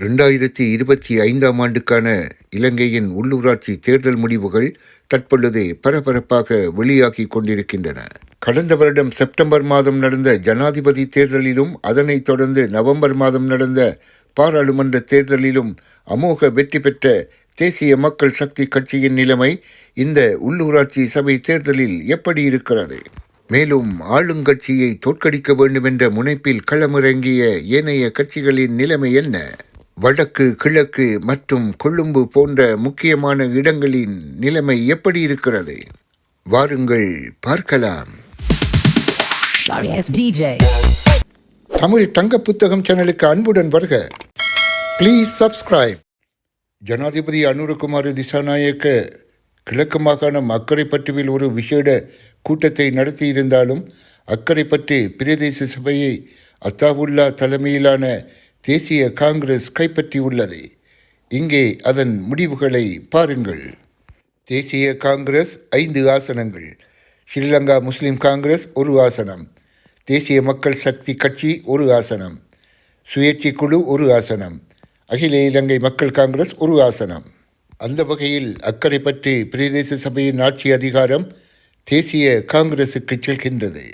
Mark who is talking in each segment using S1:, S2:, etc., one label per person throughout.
S1: ரெண்டாயிரத்தி இருபத்தி ஐந்தாம் ஆண்டுக்கான இலங்கையின் உள்ளூராட்சி தேர்தல் முடிவுகள் தற்பொழுது பரபரப்பாக வெளியாகி கொண்டிருக்கின்றன. கடந்த வருடம் செப்டம்பர் மாதம் நடந்த ஜனாதிபதி தேர்தலிலும் அதனைத் தொடர்ந்து நவம்பர் மாதம் நடந்த பாராளுமன்ற தேர்தலிலும் அமோக வெற்றி பெற்ற தேசிய மக்கள் சக்தி கட்சியின் நிலைமை இந்த உள்ளூராட்சி சபை தேர்தலில் எப்படி இருக்கிறது? மேலும் ஆளுங்கட்சியை தோற்கடிக்க வேண்டும் என்ற முனைப்பில் களமிறங்கிய ஏனைய கட்சிகளின் நிலைமை என்ன? வடக்கு கிழக்கு மற்றும் கொழும்பு போன்ற முக்கியமான இடங்களின் நிலைமை எப்படி இருக்கிறது? வாருங்கள் பார்க்கலாம். தமிழ் தங்க புத்தகம் சேனலுக்கு அன்புடன் வருக. ப்ளீஸ் சப்ஸ்கிரைப் ஜனாதிபதி அனுரகுமார் திசாநாயக்க கிழக்கு மாகாணம் அக்கரைப்பட்டுவில் ஒரு விசேட கூட்டத்தை நடத்தியிருந்தாலும் அக்கரைப்பட்டு பிரதேச சபையை அத்தாவுல்லா தலைமையிலான தேசிய காங்கிரஸ் கைப்பற்றியுள்ளது. இங்கே அதன் முடிவுகளை பாருங்கள். தேசிய காங்கிரஸ் ஐந்து ஆசனங்கள். ஸ்ரீலங்கா முஸ்லிம் காங்கிரஸ் ஒரு ஆசனம். தேசிய மக்கள் சக்தி கட்சி ஒரு ஆசனம். சுயேட்சை குழு ஒரு ஆசனம். அகில இலங்கை மக்கள் காங்கிரஸ் ஒரு ஆசனம். அந்த வகையில் அக்கறை பற்றி பிரதேச சபையின் ஆட்சி அதிகாரம் தேசிய காங்கிரசுக்கு செல்கின்றது.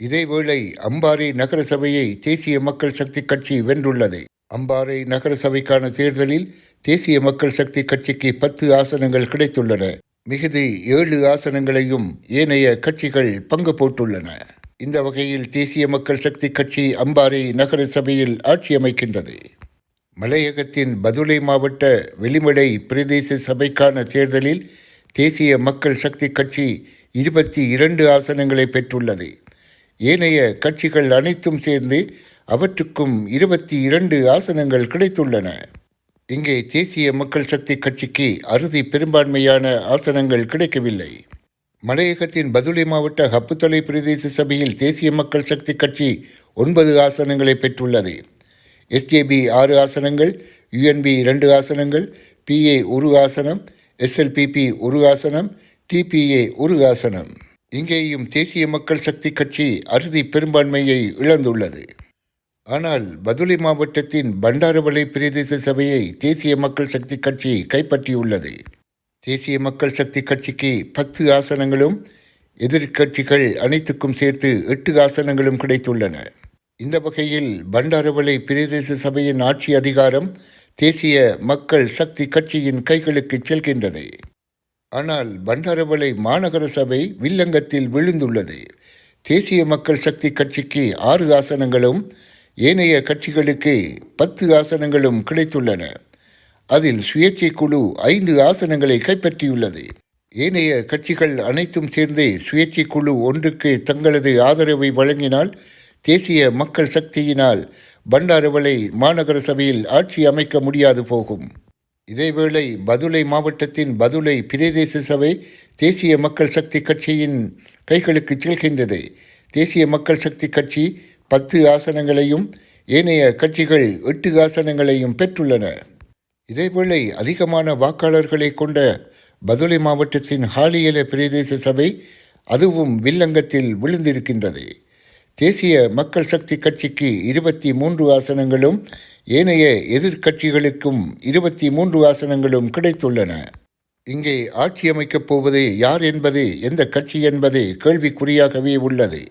S1: இதேவேளை அம்பாறை நகரசபையை தேசிய மக்கள் சக்தி கட்சி வென்றுள்ளது. அம்பாறை நகரசபைக்கான தேர்தலில் தேசிய மக்கள் சக்தி கட்சிக்கு பத்து ஆசனங்கள் கிடைத்துள்ளன. மிகுதி ஏழு ஆசனங்களையும் ஏனைய கட்சிகள் பங்கு போட்டுள்ளன. இந்த வகையில் தேசிய மக்கள் சக்தி கட்சி அம்பாறை நகர சபையில் ஆட்சி அமைக்கின்றது. மலையகத்தின் பதுளை மாவட்ட வெளிமலை பிரதேச சபைக்கான தேர்தலில் தேசிய மக்கள் சக்தி கட்சி இருபத்தி இரண்டு ஆசனங்களை பெற்றுள்ளது. ஏனைய கட்சிகள் அனைத்தும் சேர்ந்து அவற்றுக்கும் இருபத்தி இரண்டு ஆசனங்கள் கிடைத்துள்ளன. இங்கே தேசிய மக்கள் சக்தி கட்சிக்கு அறுதி பெரும்பான்மையான ஆசனங்கள் கிடைக்கவில்லை. மலையகத்தின் பதுளை மாவட்ட ஹப்புத்தலை பிரதேச சபையில் தேசிய மக்கள் சக்தி கட்சி ஒன்பது ஆசனங்களை பெற்றுள்ளது. எஸ்ஜேபி ஆறு ஆசனங்கள் யுஎன்பி இரண்டு ஆசனங்கள் பிஏ ஒரு ஆசனம் எஸ்எல்பிபி ஒரு ஆசனம் டிபிஏ ஒரு ஆசனம். இங்கேயும் தேசிய மக்கள் சக்தி கட்சி அறுதி பெரும்பான்மையை இழந்துள்ளது. ஆனால் பதுளை மாவட்டத்தின் பண்டாரவளை பிரதேச சபையை தேசிய மக்கள் சக்தி கட்சி கைப்பற்றியுள்ளது. தேசிய மக்கள் சக்தி கட்சிக்கு பத்து ஆசனங்களும் எதிர்க்கட்சிகள் அனைத்துக்கும் சேர்த்து எட்டு ஆசனங்களும் கிடைத்துள்ளன. இந்த வகையில் பண்டாரவளை பிரதேச சபையின் ஆட்சி அதிகாரம் தேசிய மக்கள் சக்தி கட்சியின் கைகளுக்கு செல்கின்றது. ஆனால் பண்டாரவளை மாநகர சபை வில்லங்கத்தில் விழுந்துள்ளது. தேசிய மக்கள் சக்தி கட்சிக்கு ஆறு ஆசனங்களும் ஏனைய கட்சிகளுக்கு பத்து ஆசனங்களும் கிடைத்துள்ளன. அதில் சுயேட்சை குழு ஐந்து ஆசனங்களை கைப்பற்றியுள்ளது. ஏனைய கட்சிகள் அனைத்தும் சேர்ந்து சுயேட்சை குழு ஒன்றுக்கு தங்களது ஆதரவை வழங்கினால் தேசிய மக்கள் சக்தியினால் பண்டாரவளை மாநகர சபையில் ஆட்சி அமைக்க முடியாது போகும். இதேவேளை பதுளை மாவட்டத்தின் பதுளை பிரதேச சபை தேசிய மக்கள் சக்தி கட்சியின் கைகளுக்கு செல்கின்றது. தேசிய மக்கள் சக்தி கட்சி பத்து ஆசனங்களையும் ஏனைய கட்சிகள் எட்டு ஆசனங்களையும் பெற்றுள்ளன. இதேவேளை அதிகமான வாக்காளர்களை கொண்ட பதுளை மாவட்டத்தின் ஹாலியல பிரதேச சபை அதுவும் வில்லங்கத்தில் விழுந்திருக்கின்றது. தேசிய மக்கள் சக்தி கட்சிக்கு இருபத்தி மூன்று ஆசனங்களும் ஏனைய எதிர்க்கட்சிகளுக்கும் இருபத்தி மூன்று ஆசனங்களும் கிடைத்துள்ளன. இங்கே ஆட்சி அமைக்கப் போவது யார் என்பது எந்த கட்சி என்பது கேள்விக்குறியாகவே உள்ளது.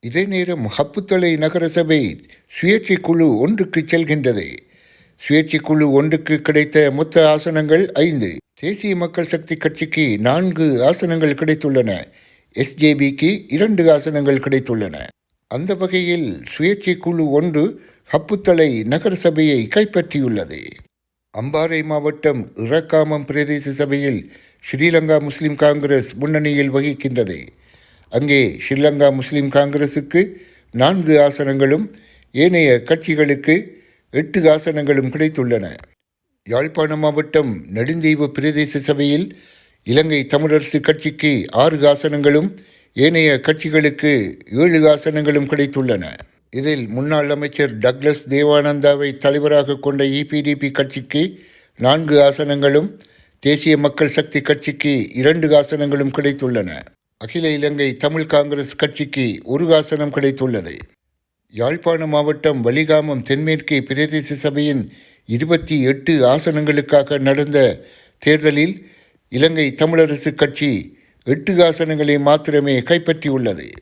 S1: இதே நேரம் ஹப்புத்தலை நகரசபை சுயேட்சை குழு ஒன்றுக்கு செல்கின்றது. சுயேட்சை குழு ஒன்றுக்கு கிடைத்த மொத்த ஆசனங்கள் ஐந்து. தேசிய மக்கள் சக்தி கட்சிக்கு நான்கு ஆசனங்கள் கிடைத்துள்ளன. எஸ்ஜேபிக்கு இரண்டு ஆசனங்கள் கிடைத்துள்ளன. அந்த வகையில் சுயேட்சை குழு ஒன்று ஹப்புத்தலை நகரசபையை கைப்பற்றியுள்ளது. அம்பாறை மாவட்டம் இறக்காமம் பிரதேச சபையில் ஸ்ரீலங்கா முஸ்லிம் காங்கிரஸ் முன்னணியில் வகிக்கின்றது. அங்கே ஸ்ரீலங்கா முஸ்லிம் காங்கிரசுக்கு நான்கு ஆசனங்களும் ஏனைய கட்சிகளுக்கு எட்டு ஆசனங்களும் கிடைத்துள்ளன. யாழ்ப்பாண மாவட்டம் நெடுந்தீவு பிரதேச சபையில் இலங்கை தமிழரசு கட்சிக்கு ஆறு ஆசனங்களும் ஏனைய கட்சிகளுக்கு ஏழு ஆசனங்களும் கிடைத்துள்ளன. இதில் முன்னாள் அமைச்சர் டக்ளஸ் தேவானந்தாவை தலைவராக கொண்ட இபிடிபி கட்சிக்கு நான்கு ஆசனங்களும் தேசிய மக்கள் சக்தி கட்சிக்கு இரண்டு ஆசனங்களும் கிடைத்துள்ளன. அகில இலங்கை தமிழ் காங்கிரஸ் கட்சிக்கு ஒரு ஆசனம் கிடைத்துள்ளது. யாழ்ப்பாண மாவட்டம் வலிகாமம் தென்மேற்கு பிரதேச சபையின் இருபத்தி எட்டு ஆசனங்களுக்காக நடந்த தேர்தலில் இலங்கை தமிழரசு கட்சி எட்டு ஆசனங்களை மாத்திரமே கைப்பற்றியுள்ளது.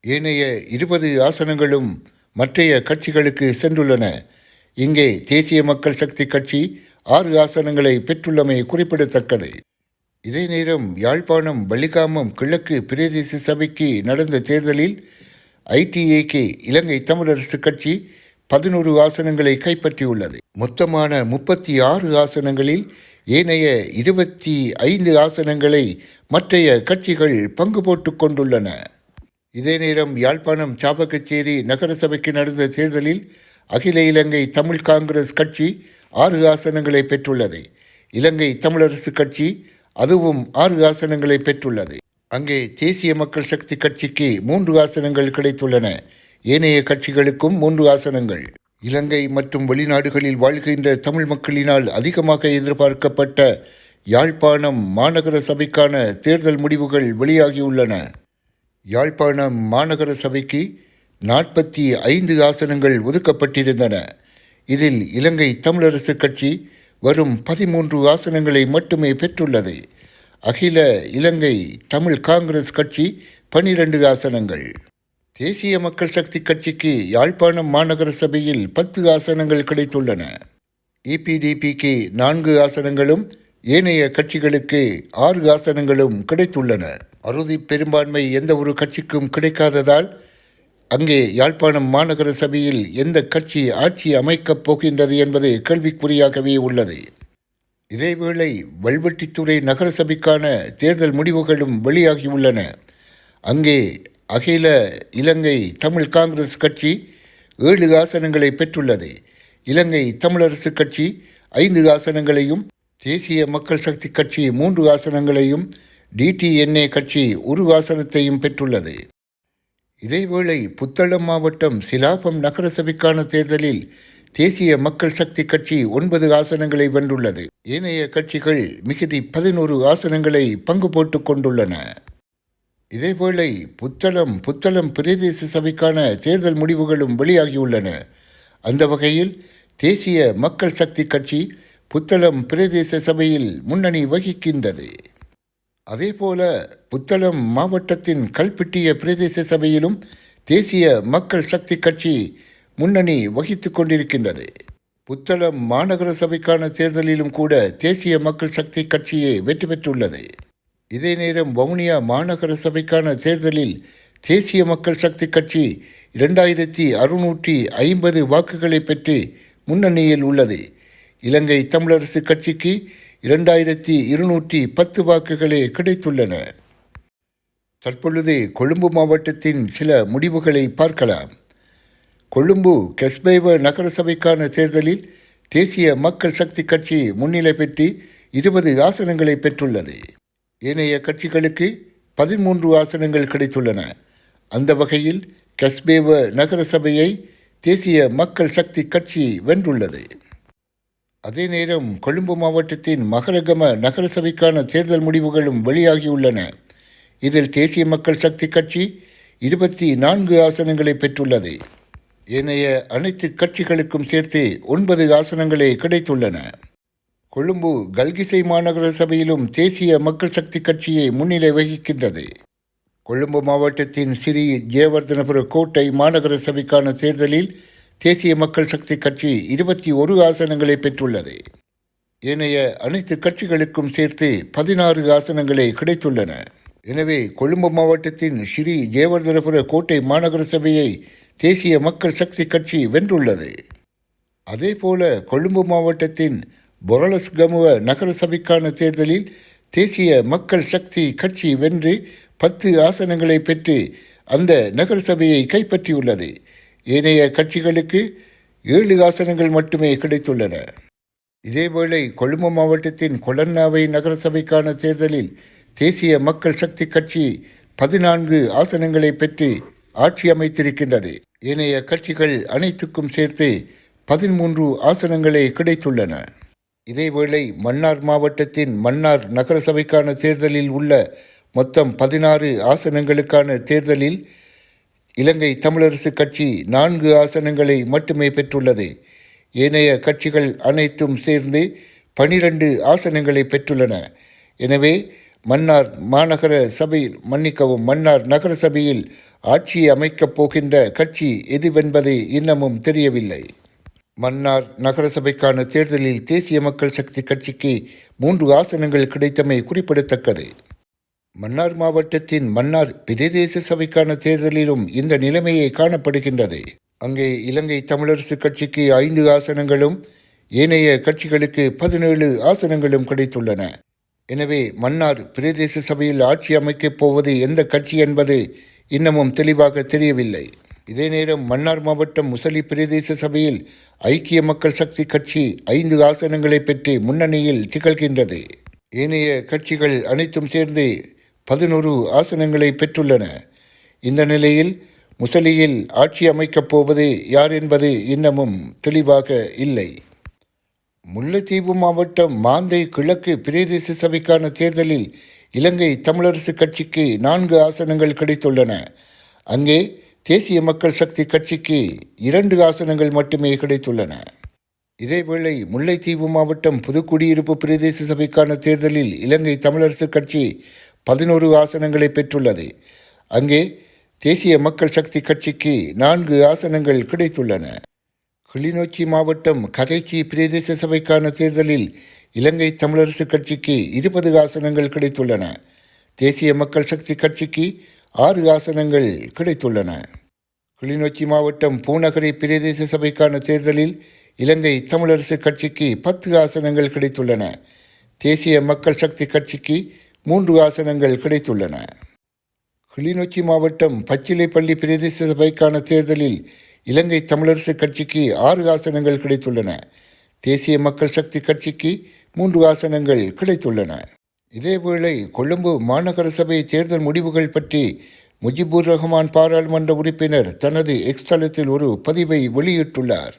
S1: ஏனைய இருபது ஆசனங்களும் மற்றைய கட்சிகளுக்கு சென்றுள்ளன. இங்கே தேசிய மக்கள் சக்தி கட்சி ஆறு ஆசனங்களை பெற்றுள்ளமை குறிப்பிடத்தக்கது. இதே நேரம் யாழ்ப்பாணம் வள்ளிகாமம் கிழக்கு பிரதேச சபைக்கு நடந்த தேர்தலில் ஐடிஏகே இலங்கை தமிழரசு கட்சி பதினோரு ஆசனங்களை கைப்பற்றியுள்ளது. மொத்தமான முப்பத்தி ஆறு ஆசனங்களில் ஏனைய இருபத்தி ஐந்து ஆசனங்களை மற்றைய கட்சிகள் பங்கு போட்டு கொண்டுள்ளன. இதே நேரம் யாழ்ப்பாணம் சாபகச்சேரி நகரசபைக்கு நடந்த தேர்தலில் அகில இலங்கை தமிழ் காங்கிரஸ் கட்சி ஆறு ஆசனங்களை பெற்றுள்ளது. இலங்கை தமிழரசு கட்சி அதுவும் ஆறு ஆசனங்களை பெற்றுள்ளது. அங்கே தேசிய மக்கள் சக்தி கட்சிக்கு மூன்று ஆசனங்கள் கிடைத்துள்ளன. ஏனைய கட்சிகளுக்கும் மூன்று ஆசனங்கள். இலங்கை மற்றும் வெளிநாடுகளில் வாழ்கின்ற தமிழ் மக்களினால் அதிகமாக எதிர்பார்க்கப்பட்ட யாழ்ப்பாணம் மாநகர சபைக்கான தேர்தல் முடிவுகள் வெளியாகியுள்ளன. யாழ்ப்பாணம் மாநகர சபைக்கு நாற்பத்தி ஐந்து ஆசனங்கள் ஒதுக்கப்பட்டிருந்தன. இதில் இலங்கை தமிழரசு கட்சி வரும் பதிமூன்று ஆசனங்களை மட்டுமே பெற்றுள்ளது. அகில இலங்கை தமிழ் காங்கிரஸ் கட்சி பனிரெண்டு ஆசனங்கள். தேசிய மக்கள் சக்தி கட்சிக்கு யாழ்ப்பாணம் மாநகர சபையில் பத்து ஆசனங்கள் கிடைத்துள்ளன. இபிடிபிக்கு நான்கு ஆசனங்களும் ஏனைய கட்சிகளுக்கு ஆறு ஆசனங்களும் கிடைத்துள்ளன. அறுதி பெரும்பான்மை எந்த ஒரு கட்சிக்கும் கிடைக்காததால் அங்கே யாழ்ப்பாணம் மாநகர சபையில் எந்த கட்சி ஆட்சி அமைக்கப் போகின்றது என்பது கேள்விக்குறியாகவே உள்ளது. இதேவேளை வல்வெட்டித்துறை நகரசபைக்கான தேர்தல் முடிவுகளும் வெளியாகியுள்ளன. அங்கே அகில இலங்கை தமிழ் காங்கிரஸ் கட்சி ஏழு ஆசனங்களை பெற்றுள்ளது. இலங்கை தமிழரசு கட்சி ஐந்து ஆசனங்களையும் தேசிய மக்கள் சக்தி கட்சி மூன்று ஆசனங்களையும் டிடிஎன்ஏ கட்சி ஒரு ஆசனத்தையும் பெற்றுள்ளது. இதேவேளை புத்தளம் மாவட்டம் சிலாபம் நகரசபைக்கான தேர்தலில் தேசிய மக்கள் சக்தி கட்சி ஒன்பது ஆசனங்களை வென்றுள்ளது. ஏனைய கட்சிகள் மிகுதி பதினோரு ஆசனங்களை பங்கு போட்டுக் கொண்டுள்ளன. இதேவேளை புத்தளம் புத்தளம் பிரதேச சபைக்கான தேர்தல் முடிவுகளும் வெளியாகியுள்ளன. அந்த வகையில் தேசிய மக்கள் சக்தி கட்சி புத்தளம் பிரதேச சபையில் முன்னணி வகிக்கின்றது. அதேபோல புத்தளம் மாவட்டத்தின் கல்பிட்டிய பிரதேச சபையிலும் தேசிய மக்கள் சக்தி கட்சி முன்னணி வகித்துக் கொண்டிருக்கின்றது. புத்தளம் மாநகர சபைக்கான தேர்தலிலும் கூட தேசிய மக்கள் சக்தி கட்சியே வெற்றி பெற்றுள்ளது. இதே நேரம் வவுனியா மாநகர சபைக்கான தேர்தலில் தேசிய மக்கள் சக்தி கட்சி இரண்டாயிரத்தி அறுநூற்றி ஐம்பது வாக்குகளை பெற்று முன்னணியில் உள்ளது. இலங்கை தமிழரசு கட்சிக்கு இரண்டாயிரத்தி இருநூற்றி பத்து வாக்குகளே கிடைத்துள்ளன. தற்பொழுது கொழும்பு மாவட்டத்தின் சில முடிவுகளை பார்க்கலாம். கொழும்பு கெஸ்பேவ நகரசபைக்கான தேர்தலில் தேசிய மக்கள் சக்தி கட்சி முன்னிலை பெற்று இருபது ஆசனங்களை பெற்றுள்ளது. ஏனைய கட்சிகளுக்கு பதிமூன்று ஆசனங்கள் கிடைத்துள்ளன. அந்த வகையில் கஸ்பேவ நகரசபையை தேசிய மக்கள் சக்தி கட்சி வென்றுள்ளது. அதே நேரம் கொழும்பு மாவட்டத்தின் மகரகம நகரசபைக்கான தேர்தல் முடிவுகளும் வெளியாகியுள்ளன. இதில் தேசிய மக்கள் சக்தி கட்சி இருபத்தி நான்கு ஆசனங்களை பெற்றுள்ளது. ஏனைய அனைத்து கட்சிகளுக்கும் சேர்த்து ஒன்பது ஆசனங்களே கிடைத்துள்ளன. கொழும்பு கல்கிசை மாநகர சபையிலும் தேசிய மக்கள் சக்தி கட்சியை முன்னிலை வகிக்கின்றது. கொழும்பு மாவட்டத்தின் சிறி ஜெயவர்தனபுர கோட்டை மாநகர சபைக்கான தேர்தலில் தேசிய மக்கள் சக்தி கட்சி இருபத்தி ஒரு ஆசனங்களை பெற்றுள்ளது. ஏனைய அனைத்து கட்சிகளுக்கும் சேர்த்து பதினாறு ஆசனங்களே கிடைத்துள்ளன. எனவே கொழும்பு மாவட்டத்தின் ஸ்ரீ ஜெயவர்தனபுர கோட்டை மாநகர சபையை தேசிய மக்கள் சக்தி கட்சி வென்றுள்ளது. அதேபோல கொழும்பு மாவட்டத்தின் பொரலஸ் கமுவ நகர சபைக்கான தேர்தலில் தேசிய மக்கள் சக்தி கட்சி வென்று பத்து ஆசனங்களை பெற்று அந்த நகரசபையை கைப்பற்றியுள்ளது. ஏனைய கட்சிகளுக்கு ஏழு ஆசனங்கள் மட்டுமே கிடைத்துள்ளன. இதேவேளை கொழும்பு மாவட்டத்தின் கொலன்னாவை நகரசபைக்கான தேர்தலில் தேசிய மக்கள் சக்தி கட்சி பதினான்கு ஆசனங்களை பெற்று ஆட்சி அமைத்திருக்கின்றது. ஏனைய கட்சிகள் அனைத்துக்கும் சேர்த்து பதிமூன்று ஆசனங்களே கிடைத்துள்ளன. இதேவேளை மன்னார் மாவட்டத்தின் மன்னார் நகரசபைக்கான தேர்தலில் உள்ள மொத்தம் பதினாறு ஆசனங்களுக்கான தேர்தலில் இலங்கை தமிழரசு கட்சி நான்கு ஆசனங்களை மட்டுமே பெற்றுள்ளது. ஏனைய கட்சிகள் அனைத்தும் சேர்ந்து பனிரெண்டு ஆசனங்களை பெற்றுள்ளன. எனவே மன்னார் மாநகர சபை மன்னிக்கவும் மன்னார் நகர சபையில் ஆட்சி அமைக்கப் போகின்ற கட்சி எதுவென்பது இன்னமும் தெரியவில்லை. மன்னார் நகரசபைக்கான தேர்தலில் தேசிய மக்கள் சக்தி கட்சிக்கு மூன்று ஆசனங்கள் கிடைத்தமை குறிப்பிடத்தக்கது. மன்னார் மாவட்டத்தின் மன்னார் பிரதேச சபைக்கான தேர்தலிலும் இந்த நிலைமையே காணப்படுகின்றது. அங்கே இலங்கை தமிழரசு கட்சிக்கு ஐந்து ஆசனங்களும் ஏனைய கட்சிகளுக்கு பதினேழு ஆசனங்களும் கிடைத்துள்ளன. எனவே மன்னார் பிரதேச சபையில் ஆட்சி அமைக்கப் போவது எந்த கட்சி என்பது இன்னமும் தெளிவாக தெரியவில்லை. இதே நேரம் மன்னார் மாவட்டம் முசலி பிரதேச சபையில் ஐக்கிய மக்கள் சக்தி கட்சி ஐந்து ஆசனங்களை பெற்று முன்னணியில் திகழ்கின்றது. ஏனைய கட்சிகள் அனைத்தும் சேர்ந்து பதினோரு ஆசனங்களை பெற்றுள்ளன. இந்த நிலையில் முசலியில் ஆட்சி அமைக்கப் போவது யார் என்பது இன்னமும் தெளிவாக இல்லை. முல்லைத்தீவு மாவட்டம் மாந்தை கிழக்கு பிரதேச சபைக்கான தேர்தலில் இலங்கை தமிழரசு கட்சிக்கு நான்கு ஆசனங்கள் கிடைத்துள்ளன. அங்கே தேசிய மக்கள் சக்தி கட்சிக்கு இரண்டு ஆசனங்கள் மட்டுமே கிடைத்துள்ளன. இதேவேளை முல்லைத்தீவு மாவட்டம் புதுக்குடியிருப்பு பிரதேச சபைக்கான தேர்தலில் இலங்கை தமிழரசு கட்சி பதினோரு ஆசனங்களை பெற்றுள்ளது. அங்கே தேசிய மக்கள் சக்தி கட்சிக்கு நான்கு ஆசனங்கள் கிடைத்துள்ளன. கிளிநொச்சி மாவட்டம் கரைச்சி பிரதேச சபைக்கான தேர்தலில் இலங்கை தமிழரசு கட்சிக்கு இருபது ஆசனங்கள் கிடைத்துள்ளன. தேசிய மக்கள் சக்தி கட்சிக்கு ஆறு ஆசனங்கள் கிடைத்துள்ளன. கிளிநொச்சி மாவட்டம் பூநகரி பிரதேச சபைக்கான தேர்தலில் இலங்கை தமிழரசு கட்சிக்கு பத்து ஆசனங்கள் கிடைத்துள்ளன. தேசிய மக்கள் சக்தி கட்சிக்கு மூன்று ஆசனங்கள் கிடைத்துள்ளன. கிளிநொச்சி மாவட்டம் பச்சிலைப்பள்ளி பிரதேச சபைக்கான தேர்தலில் இலங்கை தமிழரசு கட்சிக்கு ஆறு ஆசனங்கள் கிடைத்துள்ளன. தேசிய மக்கள் சக்தி கட்சிக்கு மூன்று ஆசனங்கள் கிடைத்துள்ளன. இதேவேளை கொழும்பு மாநகர சபை தேர்தல் முடிவுகள் பற்றி முஜிபுர் ரஹ்மான் பாராளுமன்ற உறுப்பினர் தனது எக்ஸ் தளத்தில் ஒரு பதிவை வெளியிட்டுள்ளார்.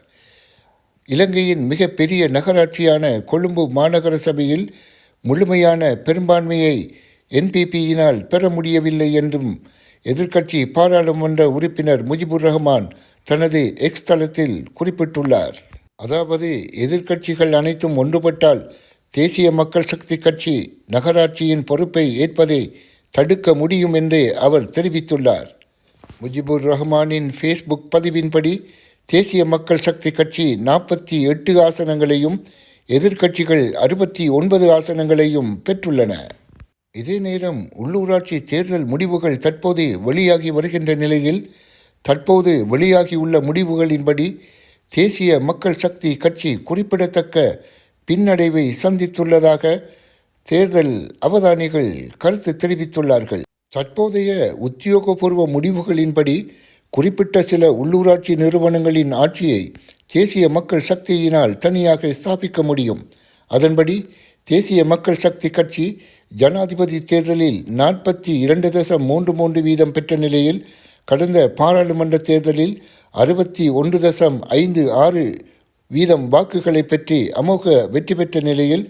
S1: இலங்கையின் மிகப்பெரிய நகராட்சியான கொழும்பு மாநகர சபையில் முழுமையான பெரும்பான்மையை என்பிபியினால் பெற முடியவில்லை என்றும் எதிர்க்கட்சி பாராளுமன்ற உறுப்பினர் முஜிபுர் ரஹ்மான் தனது எக்ஸ் தளத்தில் குறிப்பிட்டுள்ளார். அதாவது எதிர்க்கட்சிகள் அனைத்தும் ஒன்றுபட்டால் தேசிய மக்கள் சக்தி கட்சி நகராட்சியின் பொறுப்பை ஏற்பதை தடுக்க முடியும் என்று அவர் தெரிவித்துள்ளார். முஜிபுர் ரஹ்மானின் ஃபேஸ்புக் பதிவின்படி தேசிய மக்கள் சக்தி கட்சி நாற்பத்தி எட்டு ஆசனங்களையும் எதிர்க்கட்சிகள் அறுபத்தி ஒன்பது ஆசனங்களையும் பெற்றுள்ளன. இதே நேரம் உள்ளூராட்சி தேர்தல் முடிவுகள் தற்போது வெளியாகி வருகின்ற நிலையில் தற்போது வெளியாகியுள்ள முடிவுகளின்படி தேசிய மக்கள் சக்தி கட்சி குறிப்பிடத்தக்க பின்னடைவை சந்தித்துள்ளதாக தேர்தல் அவதானிகள் கருத்து தெரிவித்துள்ளார்கள். தற்போதைய உத்தியோகபூர்வ முடிவுகளின்படி குறிப்பிட்ட சில உள்ளூராட்சி நிறுவனங்களின் ஆட்சியை தேசிய மக்கள் சக்தியினால் தனியாக ஸ்தாபிக்க முடியும். அதன்படி தேசிய மக்கள் சக்தி கட்சி ஜனாதிபதி தேர்தலில் நாற்பத்தி இரண்டு தசம் மூன்று மூன்று வீதம் பெற்ற நிலையில் கடந்த பாராளுமன்ற தேர்தலில் அறுபத்தி ஒன்று தசம் ஐந்து ஆறு வீதம் வாக்குகளை பெற்று அமோக வெற்றி பெற்ற நிலையில்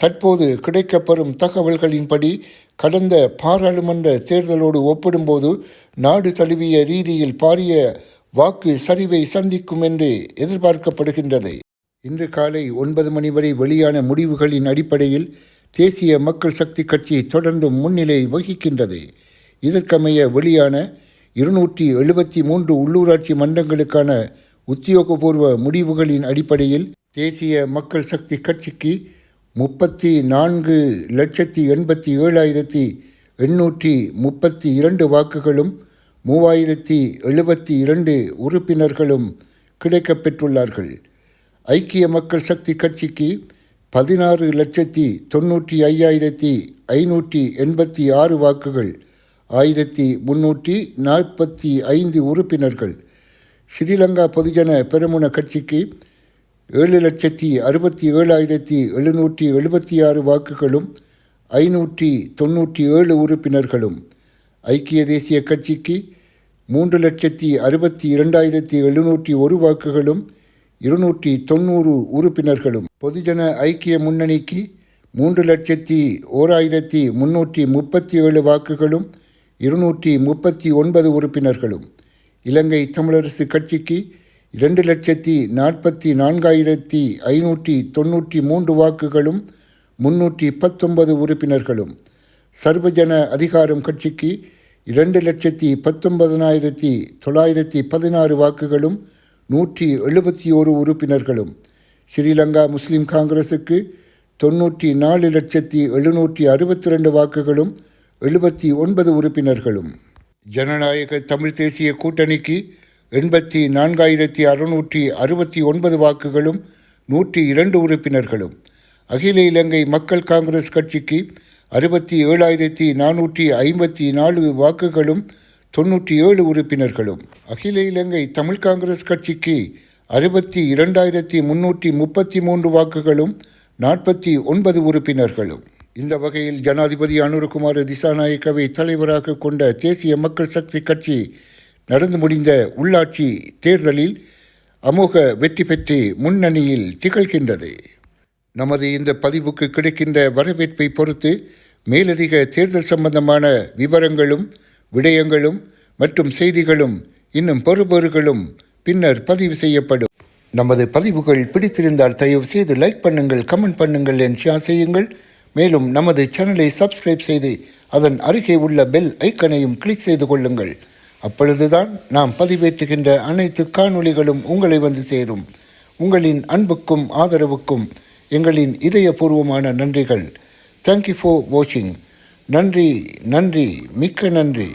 S1: தற்போது கிடைக்கப்பெறும் தகவல்களின்படி கடந்த பாராளுமன்ற தேர்தலோடு ஒப்பிடும்போது நாடு தழுவிய ரீதியில் பாரிய வாக்கு சரிவை சந்திக்கும் என்று எதிர்பார்க்கப்படுகின்றது. இன்று காலை ஒன்பது மணி வரை வெளியான முடிவுகளின் அடிப்படையில் தேசிய மக்கள் சக்தி கட்சி தொடர்ந்து முன்னிலை வகிக்கின்றது. இதற்கமைய வெளியான இருநூற்றி எழுபத்தி மூன்று உள்ளூராட்சி மன்றங்களுக்கான உத்தியோகபூர்வ முடிவுகளின் அடிப்படையில் தேசிய மக்கள் சக்தி கட்சிக்கு முப்பத்தி நான்கு லட்சத்தி எண்பத்தி ஏழாயிரத்தி எண்ணூற்றி முப்பத்தி இரண்டு வாக்குகளும் மூவாயிரத்தி எழுபத்தி இரண்டு உறுப்பினர்களும் கிடைக்கப்பெற்றுள்ளார்கள். ஐக்கிய மக்கள் சக்தி கட்சிக்கு பதினாறு லட்சத்தி தொண்ணூற்றி ஐயாயிரத்தி ஐநூற்றி எண்பத்தி ஆறு வாக்குகள் ஆயிரத்தி முன்னூற்றி நாற்பத்தி ஐந்து உறுப்பினர்கள். ஸ்ரீலங்கா பொதுஜன பெருமுன கட்சிக்கு ஏழு லட்சத்தி அறுபத்தி ஏழாயிரத்தி எழுநூற்றி எழுபத்தி ஆறு வாக்குகளும் ஐநூற்றி தொண்ணூற்றி ஏழு உறுப்பினர்களும். ஐக்கிய தேசிய கட்சிக்கு மூன்று லட்சத்தி அறுபத்தி இரண்டாயிரத்தி எழுநூற்றி ஒரு வாக்குகளும் இருநூற்றி தொண்ணூறு உறுப்பினர்களும். பொதுஜன ஐக்கிய முன்னணிக்கு மூன்று லட்சத்தி ஓராயிரத்தி முன்னூற்றி முப்பத்தி ஏழு வாக்குகளும் இருநூற்றி முப்பத்தி ஒன்பது உறுப்பினர்களும். இலங்கை தமிழரசு கட்சிக்கு இரண்டு லட்சத்தி நாற்பத்தி நான்காயிரத்தி ஐநூற்றி தொண்ணூற்றி மூன்று வாக்குகளும் முன்னூற்றி பத்தொன்பது உறுப்பினர்களும். சர்வஜன அதிகாரம் கட்சிக்கு இரண்டு லட்சத்தி பத்தொன்பதனாயிரத்தி தொள்ளாயிரத்தி பதினாறு வாக்குகளும் நூற்றி எழுபத்தி ஓரு உறுப்பினர்களும். ஸ்ரீலங்கா முஸ்லிம் காங்கிரஸுக்கு தொன்னூற்றி நாலு லட்சத்தி எழுநூற்றி அறுபத்தி ரெண்டு வாக்குகளும் எழுபத்தி ஒன்பது உறுப்பினர்களும். ஜனநாயக தமிழ் தேசிய கூட்டணிக்கு எண்பத்தி நான்காயிரத்தி அறுநூற்றி அறுபத்தி ஒன்பது வாக்குகளும் நூற்றி இரண்டு உறுப்பினர்களும். அகில இலங்கை மக்கள் காங்கிரஸ் கட்சிக்கு அறுபத்தி ஏழாயிரத்தி நானூற்றி ஐம்பத்தி நாலு வாக்குகளும் தொன்னூற்றி ஏழு உறுப்பினர்களும். அகில இலங்கை தமிழ் காங்கிரஸ் கட்சிக்கு அறுபத்தி இரண்டாயிரத்தி முன்னூற்றி முப்பத்தி மூன்று வாக்குகளும் நாற்பத்தி ஒன்பது உறுப்பினர்களும். இந்த வகையில் ஜனாதிபதி அனுருகுமார் திசாநாயக்கவை தலைவராக கொண்ட தேசிய மக்கள் சக்தி கட்சி நடந்து முடிந்த உள்ளாட்சி தேர்தலில் அமோக வெற்றி பெற்று முன்னணியில் திகழ்கின்றது. நமது இந்த பதிவுக்கு கிடைக்கின்ற வரவேற்பை பொறுத்து மேலதிக தேர்தல் சம்பந்தமான விவரங்களும் விடயங்களும் மற்றும் செய்திகளும் இன்னும் பொறுபொருகளும் பின்னர் பதிவு செய்யப்படும். நமது பதிவுகள் பிடித்திருந்தால் தயவு செய்து லைக் பண்ணுங்கள் கமெண்ட் பண்ணுங்கள் என் ஷேர் செய்யுங்கள். மேலும் நமது சேனலை சப்ஸ்கிரைப் செய்து அதன் அருகே உள்ள பெல் ஐக்கனையும் கிளிக் செய்து கொள்ளுங்கள். அப்பொழுதுதான் நாம் பதிவேற்றுகின்ற அனைத்து காணொளிகளும் உங்களை வந்து சேரும். உங்களின் அன்புக்கும் ஆதரவுக்கும் எங்களின் இதயபூர்வமான நன்றிகள். தேங்க்யூ ஃபார் வாட்சிங் நன்றி நன்றி மிக்க நன்றி.